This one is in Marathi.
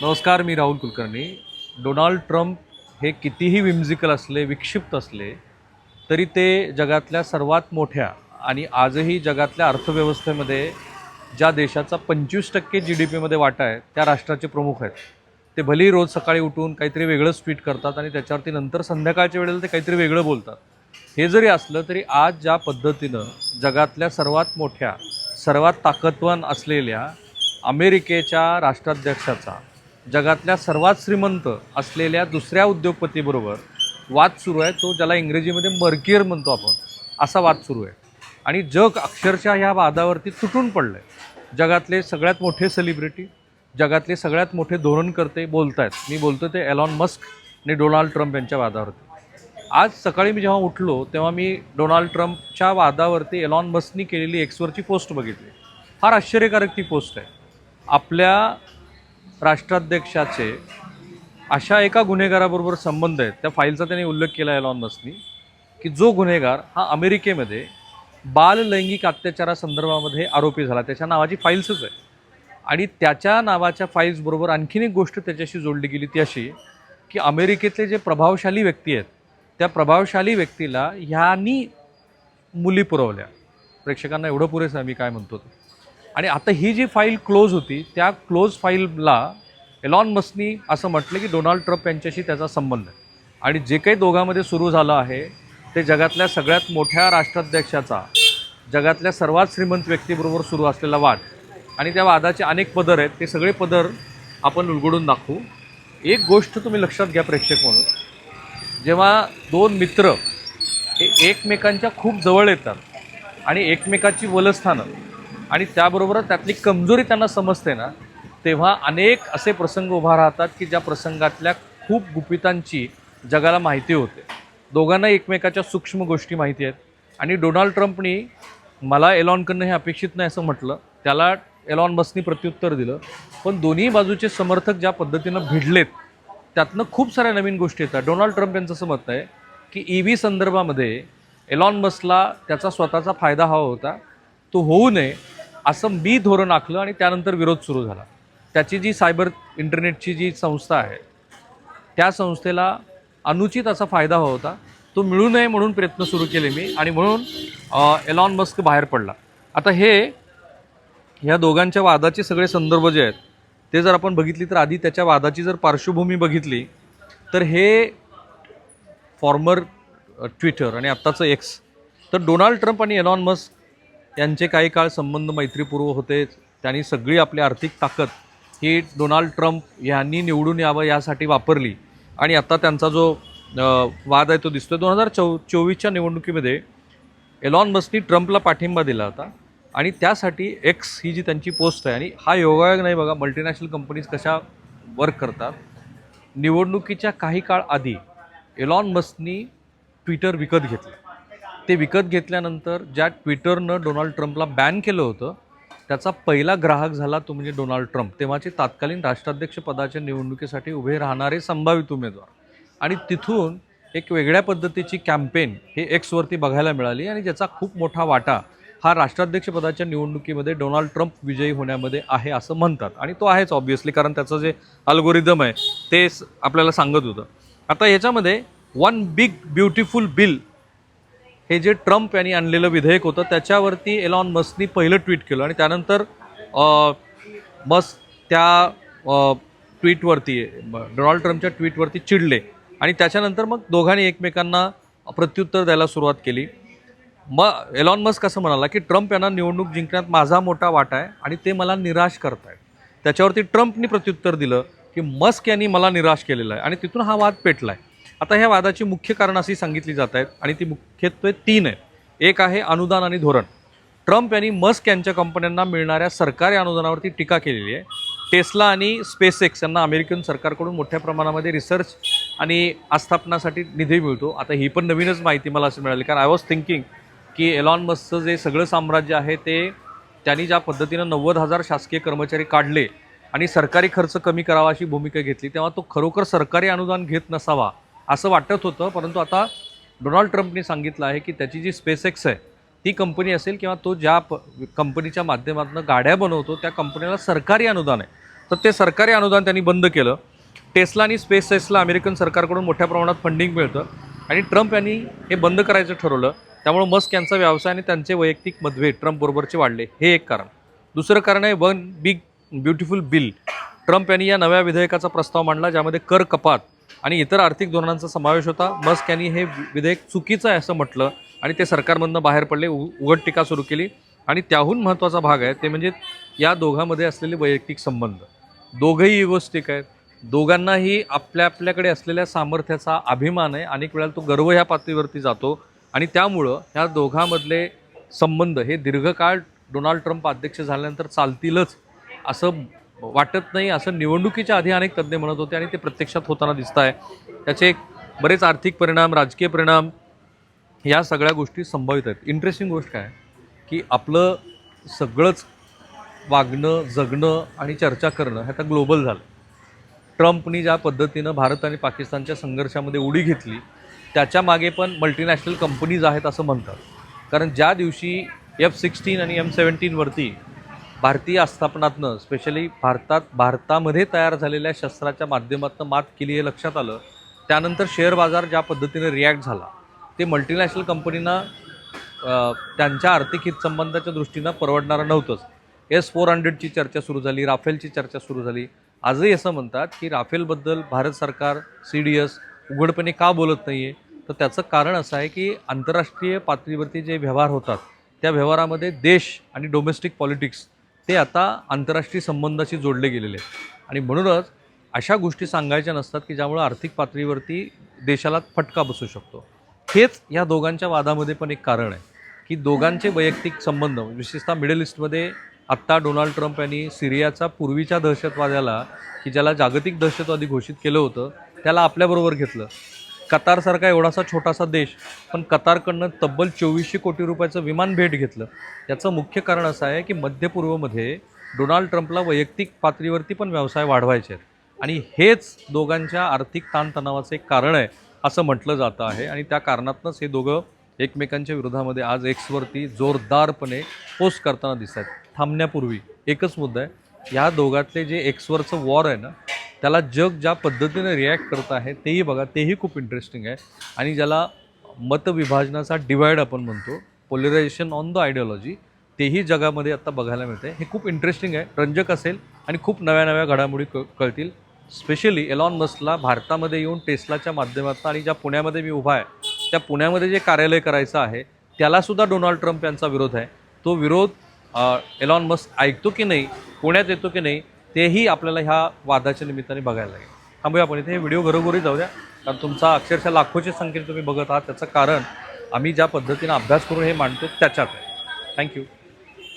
नमस्कार मी राहुल कुलकर्णी. डोनाल्ड ट्रम्प हे कितीही विम्झिकल असले विक्षिप्त असले तरी ते जगातल्या सर्वात मोठ्या आणि आजही जगातल्या अर्थव्यवस्थेमध्ये ज्या देशाचा पंचवीस टक्के जी डी पीमध्ये वाटा आहे त्या राष्ट्राचे प्रमुख आहेत. ते भलेही रोज सकाळी उठून काहीतरी वेगळंच ट्विट करतात आणि त्याच्यावरती नंतर संध्याकाळच्या वेळेला ते काहीतरी वेगळं बोलतात. हे जरी असलं तरी आज ज्या पद्धतीनं जगातल्या सर्वात मोठ्या सर्वात ताकदवान असलेल्या अमेरिकेच्या राष्ट्राध्यक्षाचा जगातल्या सर्वात श्रीमंत असलेल्या दुसऱ्या उद्योगपतीबरोबर वाद सुरू आहे तो ज्याला इंग्रजीमध्ये मर्कियर म्हणतो आपण असा वाद सुरू आहे. आणि जग अक्षरशः ह्या वादावरती तुटून पडलं आहे जगातले सगळ्यात मोठे सेलिब्रिटी जगातले सगळ्यात मोठे धोरणकर्ते बोलत आहेत मी बोलतो ते एलॉन मस्क आणि डोनाल्ड ट्रम्प यांच्या वादावरती. आज सकाळी मी जेव्हा उठलो तेव्हा मी डोनाल्ड ट्रम्पच्या वादावरती एलॉन मस्कनी केलेली एक्सवरची पोस्ट बघितली. फार आश्चर्यकारक ती पोस्ट आहे. आपल्या राष्ट्राध्यक्षाचे अशा एका गुन्हेगाराबरोबर संबंध आहेत. त्या फाईलचा त्यांनी उल्लेख केला आहे लॉन मस्कनी की जो गुन्हेगार हा अमेरिकेमध्ये बाल लैंगिक अत्याचारासंदर्भामध्ये आरोपी झाला. त्याच्या नावाची फाईल्सच आहे. आणि त्याच्या नावाच्या फाईल्सबरोबर आणखीन एक गोष्ट त्याच्याशी जोडली गेली ती अशी की अमेरिकेतले जे प्रभावशाली व्यक्ती आहेत त्या प्रभावशाली व्यक्तीला ह्यांनी मुली पुरवल्या. प्रेक्षकांना एवढं पुरेसं आम्ही मी काय म्हणतो ते. आणि आता ही जी फाईल क्लोज होती त्या क्लोज फाईलला एलॉन मस्नी असं म्हटलं की डोनाल्ड ट्रम्प यांच्याशी त्याचा संबंध आहे. आणि जे काही दोघांमध्ये सुरू झालं आहे ते जगातल्या सगळ्यात मोठ्या राष्ट्राध्यक्षाचा जगातल्या सर्वात श्रीमंत व्यक्तीबरोबर सुरू असलेला वाद आणि त्या वादाचे अनेक पदर आहेत ते सगळे पदर आपण उलगडून दाखवू. एक गोष्ट तुम्ही लक्षात घ्या प्रेक्षक म्हणून. जेव्हा दोन मित्र हे एकमेकांच्या खूप जवळ येतात आणि एकमेकाची वलस्थानं आणि त्याबरोबरच त्यातली कमजोरी त्यांना समजते ना तेव्हा अनेक असे प्रसंग उभा राहतात की ज्या प्रसंगातल्या खूप गुपितांची जगाला माहिती होते. दोघांना एकमेकाच्या सूक्ष्म गोष्टी माहिती आहेत. आणि डोनाल्ड ट्रम्पनी मला एलॉनकडनं हे अपेक्षित नाही असं म्हटलं. त्याला एलॉन मस्कनी प्रत्युत्तर दिलं. पण दोन्ही बाजूचे समर्थक ज्या पद्धतीनं भिडलेत त्यातनं खूप साऱ्या नवीन गोष्टी येतात. डोनाल्ड ट्रम्प यांचं असं मत आहे की ई व्ही संदर्भामध्ये एलॉन मस्कला त्याचा स्वतःचा फायदा हवा होता. तो होऊ नये. असं मी धोरण आखलं आणि त्यानंतर विरोध सुरू झाला. त्याची जी सायबर इंटरनेटची जी संस्था आहे त्या संस्थेला अनुचित असा फायदा हवा होता. तो मिळू नये म्हणून प्रयत्न सुरू केले मी आणि म्हणून एलॉन मस्क बाहेर पडला. आता हे ह्या दोघांच्या वादाचे सगळे संदर्भ जे आहेत ते जर आपण बघितली तर आधी त्याच्या वादाची जर पार्श्वभूमी बघितली तर हे फॉर्मर ट्विटर आणि आत्ताचं एक्स तर डोनाल्ड ट्रम्प आणि एलॉन मस्क यांचे काही काळ संबंध मैत्रीपूर्व होते. त्यांनी सगळी आपली आर्थिक ताकद ही डोनाल्ड ट्रम्प यांनी निवडून यावं यासाठी वापरली. आणि आता त्यांचा जो वाद आहे तो दिसतोय. दोन हजार चौ चोवीसच्या निवडणुकीमध्ये एलॉन मस्कनी ट्रम्पला पाठिंबा दिला होता. आणि त्यासाठी एक्स ही जी त्यांची पोस्ट आहे आणि हा योगायोग नाही बघा मल्टीनॅशनल कंपनीज कशा वर्क करतात. निवडणुकीच्या काही काळ आधी एलॉन मस्कनी ट्विटर विकत घेतलं. ते विकत घेतल्यानंतर ज्या ट्विटरनं डोनाल्ड ट्रम्पला बॅन केलं होतं त्याचा पहिला ग्राहक झाला तो म्हणजे डोनाल्ड ट्रम्प. तेव्हाचे तात्कालीन राष्ट्राध्यक्ष पदाच्या निवडणुकीसाठी उभे राहणारे संभावित उमेदवार. आणि तिथून एक वेगळ्या पद्धतीची कॅम्पेन हे एक्सवरती बघायला मिळाली आणि ज्याचा खूप मोठा वाटा हा राष्ट्राध्यक्ष पदाच्या निवडणुकीमध्ये डोनाल्ड ट्रम्प विजयी होण्यामध्ये आहे असं म्हणतात. आणि तो आहेच ऑब्व्हियसली कारण त्याचं जे अल्गोरिदम आहे ते स- आपल्याला सांगत होतं. आता याच्यामध्ये वन बिग ब्युटिफुल बिल हे जे ट्रम्प यांनी आणलेलं विधेयक होतं त्याच्यावरती एलॉन मस्कनी पहिलं ट्विट केलं आणि त्यानंतर मस्क त्या ट्विटवरती डोनाल्ड ट्रम्पच्या ट्विटवरती चिडले. आणि त्याच्यानंतर मग दोघांनी एकमेकांना प्रत्युत्तर द्यायला सुरुवात केली. मग एलॉन मस्क असं म्हणाला की ट्रम्प यांना निवडणूक जिंकण्यात माझा मोठा वाटा आहे आणि ते मला निराश करतायत. त्याच्यावरती ट्रम्पनी प्रत्युत्तर दिलं की मस्क यांनी मला निराश केलेलं आहे आणि तिथून हा वाद पेटला आहे आता ह्या वादाची मुख्य कारणं अशी सांगितली जात आहेत आणि ती मुख्यत्वे तीन आहेत. एक आहे अनुदान आणि धोरण. ट्रम्प यांनी मस्क यांच्या कंपन्यांना मिळणाऱ्या सरकारी अनुदानावरती टीका केलेली आहे. टेस्ला आणि स्पेस एक्स यांना अमेरिकन सरकारकडून मोठ्या प्रमाणामध्ये रिसर्च आणि आस्थापनासाठी निधी मिळतो. आता ही पण नवीनच माहिती मला असं मिळाली. कारण आय वॉज थिंकिंग की एलॉन मस्कचं जे सगळं साम्राज्य आहे ते त्यांनी ज्या पद्धतीनं नव्वद हजार शासकीय कर्मचारी काढले आणि सरकारी खर्च कमी करावा अशी भूमिका घेतली तेव्हा तो खरोखर सरकारी अनुदान घेत नसावा असं वाटत होतं परंतु आता डोनाल्ड ट्रम्पने सांगितलं आहे की त्याची जी स्पेस एक्स आहे ती कंपनी असेल किंवा तो ज्या प कंपनीच्या माध्यमातून गाड्या बनवतो त्या कंपनीला सरकारी अनुदान आहे. तर ते सरकारी अनुदान त्यांनी बंद केलं. टेस्ला आणि स्पेस एक्सला अमेरिकन सरकारकडून मोठ्या प्रमाणात फंडिंग मिळतं. आणि ट्रम्प यांनी हे बंद करायचं ठरवलं. त्यामुळे मस्क यांचा व्यवसाय आणि त्यांचे वैयक्तिक मतभेद ट्रम्पबरोबरचे वाढले. हे एक कारण. दुसरं कारण आहे one big beautiful bill Trump यांनी या नव्या विधेयकाचा प्रस्ताव मांडला ज्यामध्ये कर कपात आणि इतर आर्थिक धोरणांचा समावेश होता. मस्क यांनी हे विधेयक चुकीचं आहे असं म्हटलं आणि ते सरकारमधनं बाहेर पडले उ- उघड टीका सुरू केली. आणि त्याहून महत्त्वाचा भाग आहे ते म्हणजे या दोघांमध्ये असलेले वैयक्तिक संबंध. दोघंही इगोस्टिक आहेत. दोघांनाही आपल्या आपल्याकडे असलेल्या सामर्थ्याचा अभिमान आहे. अनेक वेळा तो गर्व ह्या पातळीवरती जातो. आणि त्यामुळं ह्या दोघांमधले संबंध हे दीर्घकाळ डोनाल्ड ट्रम्प अध्यक्ष झाल्यानंतर चालतीलच असं वाटत नाही असं निवडणुकीच्या आधी अनेक तज्ज्ञ म्हणत होते आणि ते प्रत्यक्षात होताना दिसत आहे त्याचे बरेच आर्थिक परिणाम राजकीय परिणाम या सगळ्या गोष्टी संभावित आहेत. इंटरेस्टिंग गोष्ट काय? आहे की आपलं सगळंच वागणं जगणं आणि चर्चा करणं हे आता ग्लोबल झालं. ट्रम्पनी ज्या पद्धतीनं भारत आणि पाकिस्तानच्या संघर्षामध्ये उडी घेतली त्याच्यामागे पण मल्टीनॅशनल कंपनीज आहेत असं म्हणतात. कारण ज्या दिवशी एफ सिक्स्टीन आणि एम सेवन्टीनवरती भारतीय आस्थापनातनं स्पेशली भारतात भारतामध्ये तयार झालेल्या शस्त्राच्या माध्यमातून मात केली हे लक्षात आलं. त्यानंतर शेअर बाजार ज्या पद्धतीने रिॲक्ट झाला ते मल्टीनॅशनल कंपनीना त्यांच्या आर्थिक हितसंबंधाच्या दृष्टीनं परवडणारं नव्हतंच. एस फोर हंड्रेडची चर्चा सुरू झाली राफेलची चर्चा सुरू झाली. आजही असं म्हणतात की राफेलबद्दल भारत सरकार सी डी एस उघडपणे का बोलत नाही आहे तर त्याचं कारण असं आहे की आंतरराष्ट्रीय पातळीवरती जे व्यवहार होतात त्या व्यवहारामध्ये देश आणि डोमेस्टिक पॉलिटिक्स ते आता आंतरराष्ट्रीय संबंधाशी जोडले गेलेले आहेत. आणि म्हणूनच अशा गोष्टी सांगायच्या नसतात की ज्यामुळं आर्थिक पातळीवरती देशाला फटका बसू शकतो. हेच या दोघांच्या वादामध्ये पण एक कारण आहे की दोघांचे वैयक्तिक संबंध विशेषतः मिडल ईस्टमध्ये आत्ता डोनाल्ड ट्रम्प यांनी सिरियाचा पूर्वीच्या दहशतवाद्याला की ज्याला जागतिक दहशतवादी घोषित केलं होतं त्याला आपल्याबरोबर घेतलं. कतारसारखा एवढासा छोटासा देश पण कतारकडनं तब्बल चोवीसशे कोटी रुपयाचं विमान भेट घेतलं. याचं मुख्य कारण असं आहे की मध्य पूर्वमध्ये डोनाल्ड ट्रम्पला वैयक्तिक पातळीवरती पण व्यवसाय वाढवायचे आहेत. आणि हेच दोघांच्या आर्थिक ताणतणावाचं एक कारण आहे असं म्हटलं जातं आहे. आणि त्या कारणातनंच हे दोघं एकमेकांच्या विरोधामध्ये आज एक्सवरती जोरदारपणे पोस्ट करताना दिसत आहेत. थांबण्यापूर्वी एकच मुद्दा आहे ह्या दोघातले जे एक्सवरचं वॉर आहे ना त्याला जग ज्या पद्धतीने रिॲक्ट करत आहे तेही बघा तेही खूप इंटरेस्टिंग आहे. आणि ज्याला मतविभाजनाचा डिवाईड आपण म्हणतो पोलरायझेशन ऑन द आयडिओलॉजी तेही जगामध्ये आता बघायला मिळते हे खूप इंटरेस्टिंग आहे. रंजक असेल आणि खूप नव्या नव्या घडामोडी क कळतील. स्पेशली एलॉन मस्कला भारतामध्ये येऊन टेस्लाच्या माध्यमातून आणि ज्या पुण्यामध्ये मी उभा आहे त्या पुण्यामध्ये जे कार्यालय करायचं आहे त्यालासुद्धा डोनाल्ड ट्रम्प यांचा विरोध आहे. तो विरोध एलॉन मस्क ऐकतो की नाही पुण्यात येतो की नाही तेही आपल्याला ह्या वादाच्या निमित्ताने बघायला लागेल. थांबूया आपण इथे हे व्हिडिओ घरोघरी जाऊ द्या कारण तुमचा अक्षरशः लाखोच्या संख्येने तुम्ही बघत आहात त्याचं कारण आम्ही ज्या पद्धतीनं अभ्यास करून हे मांडतो त्याच्यात आहे थँक्यू